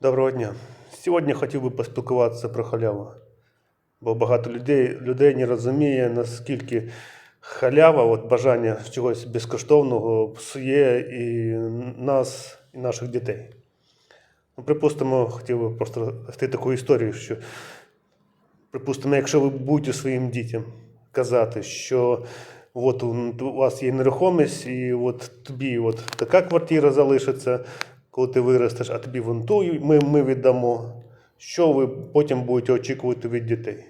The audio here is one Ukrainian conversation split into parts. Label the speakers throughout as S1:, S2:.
S1: Доброго дня. Сьогодні хотів би поспілкуватися про халяву. Бо багато людей, людей не розуміє, наскільки халява, от бажання чогось безкоштовного псує і нас, і наших дітей. Ну, припустимо, хотів би просто розповісти таку історію, що, припустимо, якщо ви будете своїм дітям казати, що от у у вас є нерухомість, і от тобі от така квартира залишиться, коли ти виростеш, а тобі вон ту ми, ми віддамо. Що ви потім будете очікувати від дітей?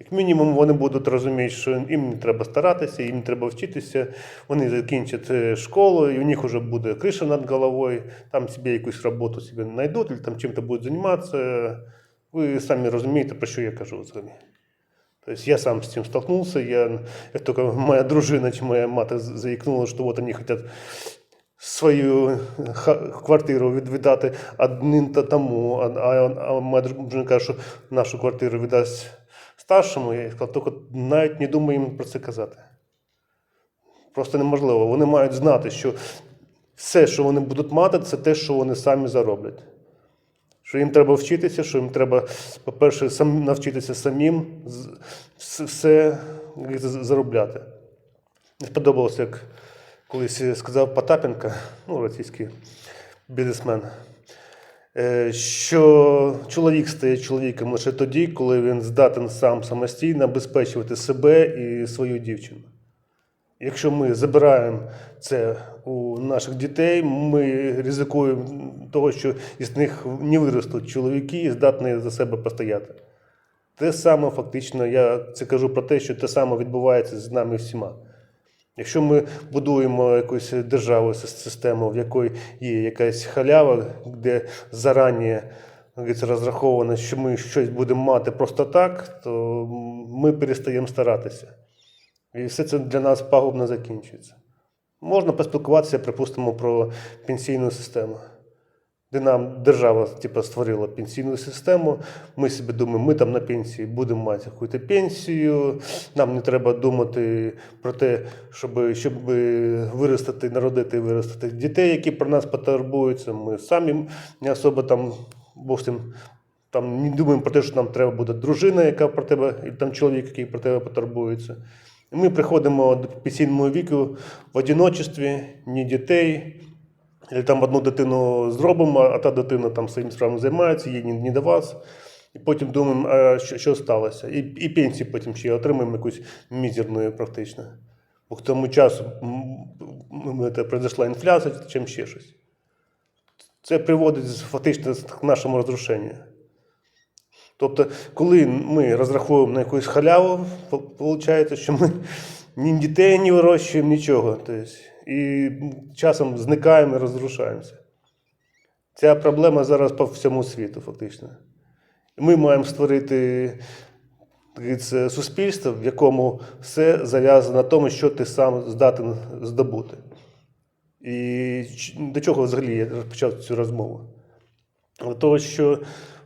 S1: Як мінімум, вони будуть розуміти, що їм не треба старатися, їм треба вчитися, вони закінчать е, школу, і у них вже буде криша над головою, там собі якусь роботу собі знайдуть, там чим-то будуть займатися. Ви самі розумієте, про що я кажу взагалі. Тобто я сам з цим столкнулся, я, як тільки моя дружина чи моя мати заікнула, що от вони хочуть свою квартиру від- віддати одним та тому, а, а, а моя дружина каже, що нашу квартиру віддасть старшому, я сказав, тільки навіть не думаю їм про це казати. Просто неможливо. Вони мають знати, що все, що вони будуть мати, це те, що вони самі зароблять. Що їм треба вчитися, що їм треба, по-перше, сам, навчитися самим все заробляти. Не сподобалося, як колись сказав Потапенко, ну, російський бізнесмен, е, що чоловік стає чоловіком лише тоді, коли він здатен сам самостійно обезпечувати себе і свою дівчину. Якщо ми забираємо це у наших дітей, ми ризикуємо того, що із них не виростуть чоловіки, здатні за себе постояти. Те саме фактично, я це кажу про те, що те саме відбувається з нами всіма. Якщо ми будуємо якусь державу, систему, в якій є якась халява, де зарані розраховано, що ми щось будемо мати просто так, то ми перестаємо старатися. І все це для нас пагубно закінчується. Можна поспілкуватися, припустимо, про пенсійну систему, де нам держава типу, створила пенсійну систему. Ми собі думаємо, ми там на пенсії будемо мати якусь пенсію. Нам не треба думати про те, щоб, щоб виростити, народити і виростити дітей, які про нас потурбуються. Ми самі не особо там зовсім там не думаємо про те, що нам треба буде дружина, яка про тебе, і там чоловік, який про тебе потурбується. І ми приходимо до пенсійного віку в одиночестві, ні дітей, і там одну дитину зробимо, а та дитина там своїм справами займається, їй не, до вас. І потім думаємо, а що, що сталося. І, і пенсію потім ще отримаємо якусь мізерну практично. Бо к тому часу це произошла інфляція, чим ще щось. Це приводить фактично к нашому розрушенню. Тобто, коли ми розраховуємо на якусь халяву, виходить, що ми ні дітей не вирощуємо, нічого. Тобто, і часом зникаємо і розрушаємося. Ця проблема зараз по всьому світу, фактично. Ми маємо створити говориться, суспільство, в якому все зав'язано на тому, що ти сам здатен здобути. І до чого взагалі я розпочав цю розмову? До того, що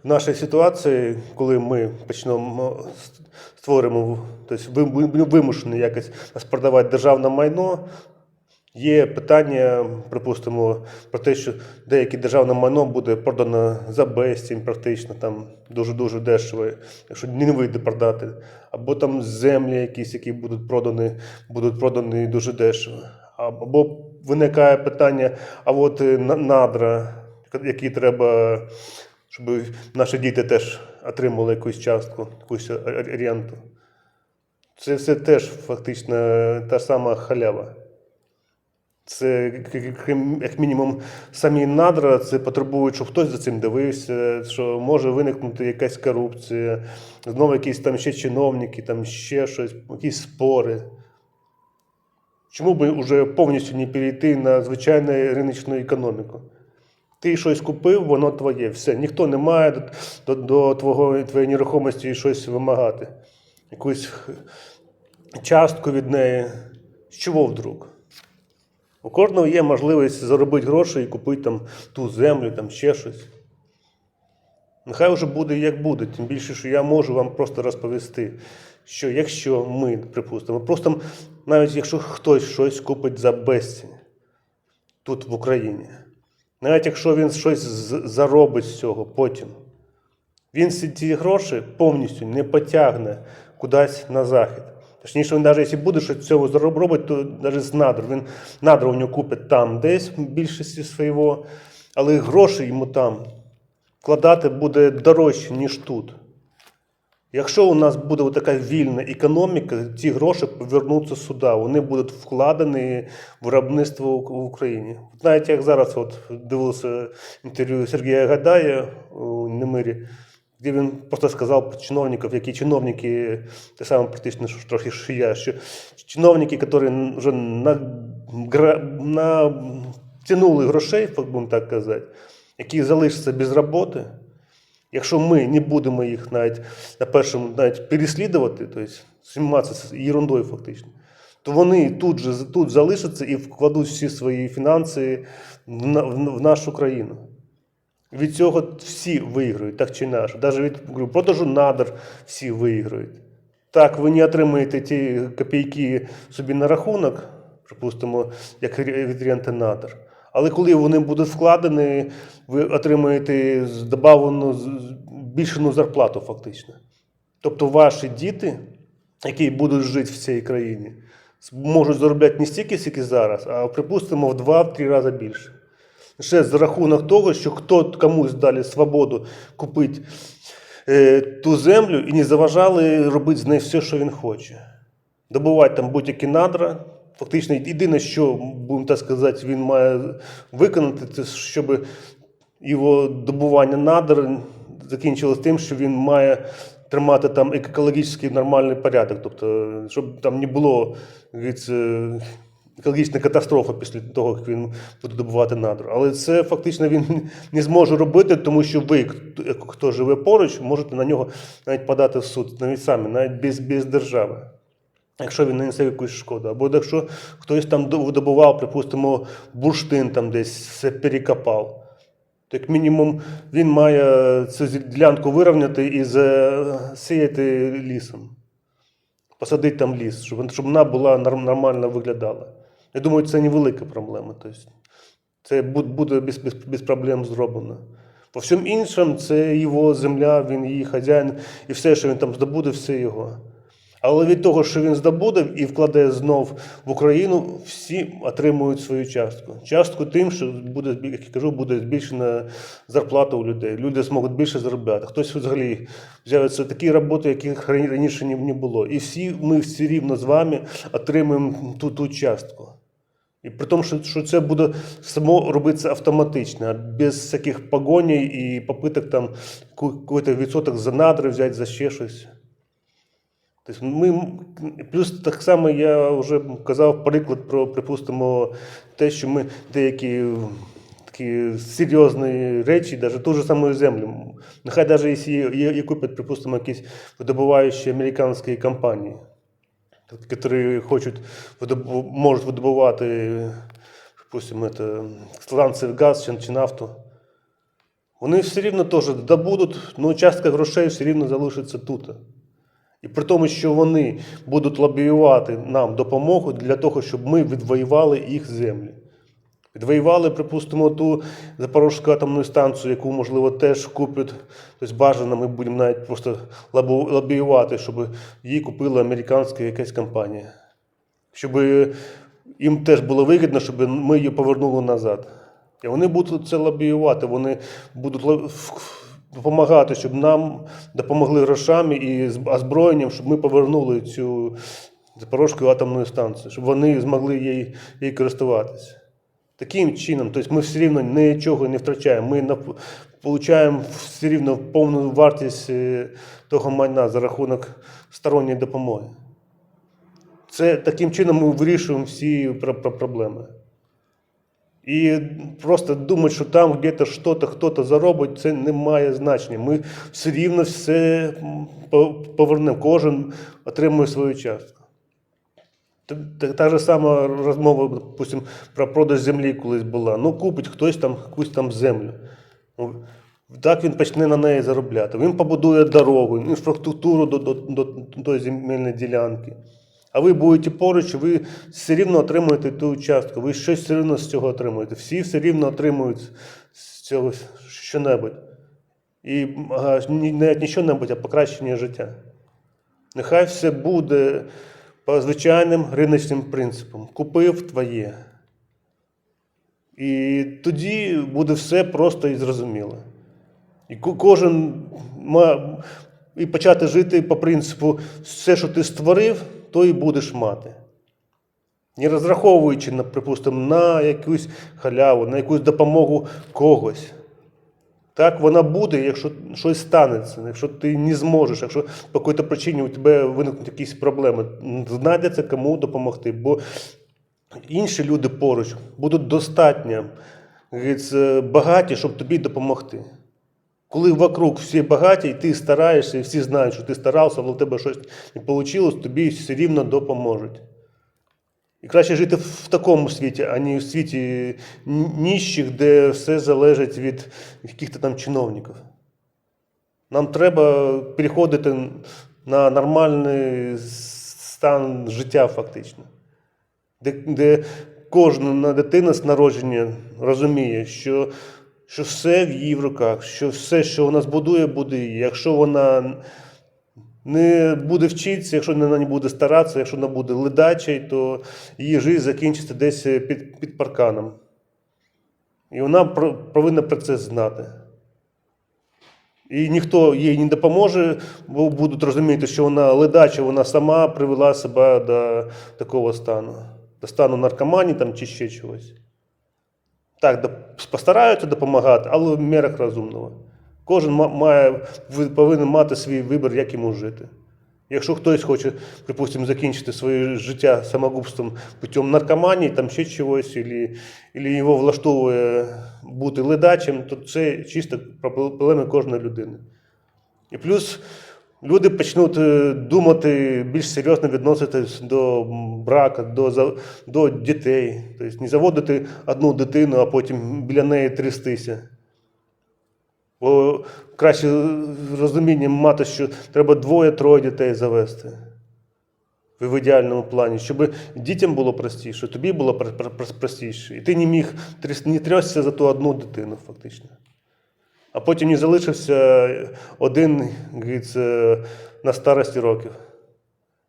S1: в нашій ситуації, коли ми почнемо створимо, тобто ви- ви- вимушені якось продавати державне майно, є питання, припустимо, про те, що деяке державне майно буде продано за безцінь, практично там дуже-дуже дешево, якщо не вийде продати. Або там землі якісь, які будуть продані, будуть продані дуже дешево. Або виникає питання, а от е, надра, які треба, щоб наші діти теж отримали якусь частку, якусь ор- орієнту. Це все теж фактично та сама халява. Це як- мінімум самі надра, це потребують, щоб хтось за цим дивився, що може виникнути якась корупція, знову якісь там ще чиновники, там ще щось, якісь спори. Чому би вже повністю не перейти на звичайну риночну економіку? Ти щось купив, воно твоє. Все. Ніхто не має до, до, до твого, твоєї нерухомості щось вимагати. Якусь частку від неї. З чого вдруг? У кожного є можливість заробити гроші і купити там ту землю, там ще щось. Нехай вже буде як буде, тим більше, що я можу вам просто розповісти, що якщо ми, припустимо, просто навіть якщо хтось щось купить за безцінь тут в Україні, Навіть якщо він щось заробить з цього потім, він ці гроші повністю не потягне кудись на захід. Точніше, він навіть якщо буде щось цього заробити, то навіть з надр. Він надра у нього купить там десь в більшості свого, але гроші йому там вкладати буде дорожче, ніж тут. Якщо у нас буде така вільна економіка, ці гроші повернуться сюди. Вони будуть вкладені в виробництво в Україні. Знаєте, як зараз от дивився інтерв'ю Сергія Гадая у Немирі, де він просто сказав про чиновників, які чиновники, те саме практично що трохи що я, що чиновники, які вже на, гра- на, грошей, будемо так казати, які залишаться без роботи, Якщо ми не будемо їх навіть на першому навіть переслідувати, тобто займатися ерундою фактично, то вони тут же тут залишаться і вкладуть всі свої фінанси в нашу країну. Від цього всі виграють, так чи інакше. Навіть від продажу надр всі виграють. Так, ви не отримаєте ті копійки собі на рахунок, припустимо, як від ренти надр. Але коли вони будуть вкладені, ви отримаєте з- збільшену зарплату фактично. Тобто ваші діти, які будуть жити в цій країні, можуть заробляти не стільки, скільки зараз, а припустимо в 2-3 рази більше. Ще за рахунок того, що хто комусь дали свободу купити е, ту землю і не заважали робити з нею все, що він хоче. Добувати там будь-які надра. Фактично, єдине, що, будемо так сказати, він має виконати, це щоб його добування надр закінчилось тим, що він має тримати там екологічний нормальний порядок. Тобто, щоб там не було як говориться, екологічна катастрофа після того, як він буде добувати надр. Але це фактично він не зможе робити, тому що ви, хто- живе поруч, можете на нього навіть подати в суд, навіть самі, навіть без, без держави. Якщо він нанесе якусь шкоду, або якщо хтось там до- видобував, припустимо, бурштин там десь все перекопав, то як мінімум він має цю ділянку вирівняти і засіяти лісом, посадити там ліс, щоб вона була нормально виглядала. Я думаю, це невелика проблема. Тобто, це буде без, без, без проблем зроблено. По всьому іншому, це його земля, він її хазяїн, і все, що він там здобуде, все його. Але від того, що він здобуде і вкладе знов в Україну, всі отримують свою частку. Частку тим, що буде, як я кажу, буде збільшена зарплата у людей. Люди зможуть більше заробляти. Хтось взагалі з'являться такі роботи, яких раніше не було. І всі ми всі рівно з вами отримуємо ту, ту частку. І при тому, що, це буде само робитися автоматично, без всяких погоней і попиток там якийсь відсоток за надри взяти, за ще щось. Тобто ми, плюс так само я вже казав приклад про, припустимо, те, що ми деякі такі серйозні речі, навіть ту ж саму землю. Нехай навіть якщо є купять, припустимо, якісь видобуваючі американські компанії, які хочуть можуть видобувати, припустимо, это, газ чи, чи нафту. Вони все рівно теж добудуть, але частка грошей все рівно залишиться тут. І при тому, що вони будуть лобіювати нам допомогу для того, щоб ми відвоювали їх землі. Відвоювали, припустимо, ту Запорізьку атомну станцію, яку, можливо, теж куплять. Тобто бажано, ми будемо навіть просто лобіювати, щоб її купила американська якась компанія. Щоб їм теж було вигідно, щоб ми її повернули назад. І вони будуть це лобіювати, вони будуть допомагати, щоб нам допомогли грошами і озброєнням, щоб ми повернули цю Запорізьку атомну станцію, щоб вони змогли її, її користуватися. Таким чином, тобто ми все рівно нічого не втрачаємо. Ми получаємо все рівно повну вартість е, того майна за рахунок сторонньої допомоги. Це таким чином ми вирішуємо всі про- про- проблеми. І просто думати, що там где-то що-то заробить, це не має значення. Ми все рівно все повернемо. Кожен отримує свою частку. Та, та, ж сама розмова, допустим, про продаж землі колись була. Ну, купить хтось там якусь там землю. Ну, Так він почне на неї заробляти. Він побудує дорогу, інфраструктуру до, до, до, до земельної ділянки. А ви будете поруч, ви все рівно отримуєте ту частку, ви щось все рівно з цього отримуєте. Всі все рівно отримують з цього що-небудь. І навіть не що-небудь, а покращення життя. Нехай все буде по звичайним риночним принципам. Купив твоє. І тоді буде все просто і зрозуміло. І кожен ма і почати жити по принципу, все, що ти створив, то і будеш мати. Не розраховуючи, припустимо, на якусь халяву, на якусь допомогу когось. Так вона буде, якщо щось станеться, якщо ти не зможеш, якщо по якій причині у тебе виникнуть якісь проблеми, знайдеться кому допомогти. Бо інші люди поруч будуть достатньо багаті, щоб тобі допомогти. Коли вокруг всі багаті, і ти стараєшся, і всі знають, що ти старався, але в тебе щось не вийшло, тобі все рівно допоможуть. І краще жити в такому світі, а не в світі ніщих, де все залежить від яких-то там чиновників. Нам треба переходити на нормальний стан життя, фактично, де, де кожна дитина з народження розуміє, що, що все в її в руках, що все, що вона збудує, буде її. Якщо вона не буде вчитися, якщо вона не буде старатися, якщо вона буде ледачою, то її життя закінчиться десь під, під парканом. І вона повинна про це знати. І ніхто їй не допоможе, бо будуть розуміти, що вона ледача, вона сама привела себе до такого стану, до стану наркоманії там, чи ще чогось. Так, постараються допомагати, але в мірах розумного. Кожен має, повинен мати свій вибір, як йому жити. Якщо хтось хоче, припустимо, закінчити своє життя самогубством путем наркоманії, там ще чогось, або, або його влаштовує бути ледачим, то це чисто проблеми кожної людини. І плюс люди почнуть е, думати більш серйозно відноситись до брака, до, до дітей. Тобто не заводити одну дитину, а потім біля неї трястися. Бо краще розуміння мати, що треба двоє-троє дітей завести. В ідеальному плані, щоб дітям було простіше, тобі було пр- пр- пр- простіше. І ти не міг не трясся за ту одну дитину, фактично. А потім не залишився один говориться, на старості років.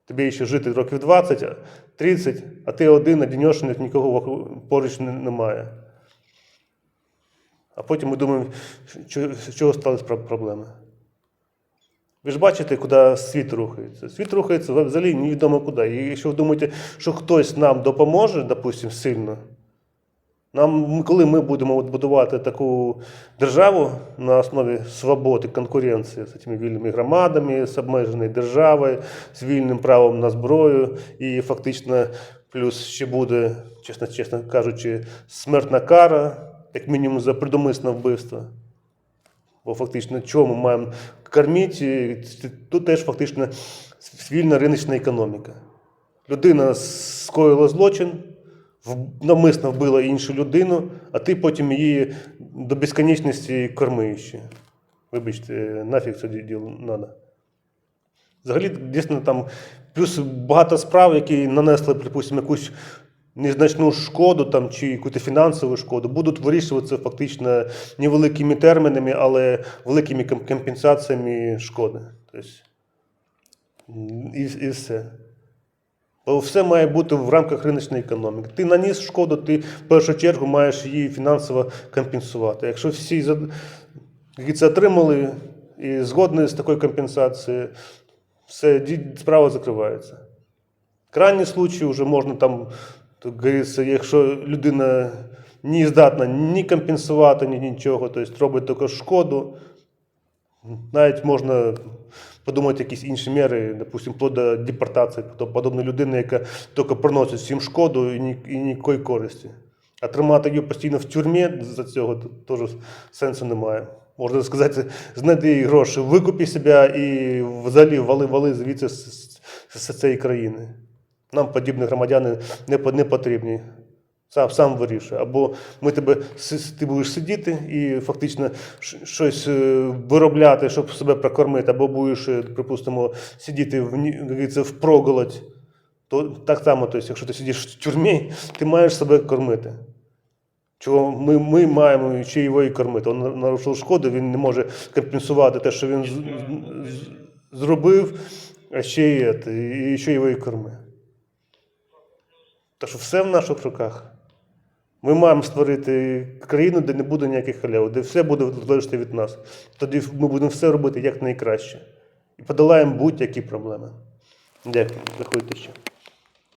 S1: Тобі ще жити років 20, 30, а ти один, одіньошений, нікого поруч не- немає. А потім ми думаємо, з чого сталися про- проблеми. Ви ж бачите, куди світ рухається. Світ рухається взагалі невідомо куди. І якщо ви думаєте, що хтось нам допоможе, допустимо, сильно, нам, коли ми будемо будувати таку державу на основі свободи, конкуренції з цими вільними громадами, з обмеженою державою, з вільним правом на зброю, і фактично плюс ще буде, чесно, чесно кажучи, смертна кара, як мінімум за предумисне вбивство. Бо фактично, чого ми маємо кормити? Тут теж фактично вільна риночна економіка. Людина скоїла злочин, навмисно вбила іншу людину, а ти потім її до безконечності корми ще. Вибачте, нафіг це діло треба. Взагалі, дійсно, там плюс багато справ, які нанесли, припустимо, якусь незначну шкоду там, чи якусь фінансову шкоду, будуть вирішуватися фактично невеликими термінами, але великими ком- компенсаціями шкоди. Тобто, і, і все. Бо все має бути в рамках риночної економіки. Ти наніс шкоду, ти в першу чергу маєш її фінансово компенсувати. Якщо всі які це отримали і згодні з такою компенсацією, все, справа закривається. Крайній случай вже можна там, то говориться, якщо людина не здатна ні компенсувати, ні нічого, тобто робить тільки шкоду, навіть можна подумати якісь інші міри, допустимо, вплоть до депортації, тобто подобна людина, яка тільки приносить всім шкоду і, ні, і ніякої користі. А тримати її постійно в тюрмі за цього теж сенсу немає. Можна сказати, знайди гроші, викупи себе і взагалі вали вали звідси з, з, з цієї країни. Нам подібні громадяни не, не потрібні. Сам, сам вирішує. Або ми тебе ти будеш сидіти і фактично щось е, виробляти, щоб себе прокормити, або будеш, е, припустимо, сидіти в, проголодь То так само, тобто, якщо ти сидиш в тюрмі, ти маєш себе кормити. Чого ми, ми маємо ще його і кормити. Він нарушив шкоду, він не може компенсувати те, що він зробив, а ще й, і ще його і корми. Так що все в наших руках. Ми маємо створити країну, де не буде ніяких халяв, де все буде залежати від нас. Тоді ми будемо все робити як найкраще. І подолаємо будь-які проблеми. Дякую. Заходьте ще.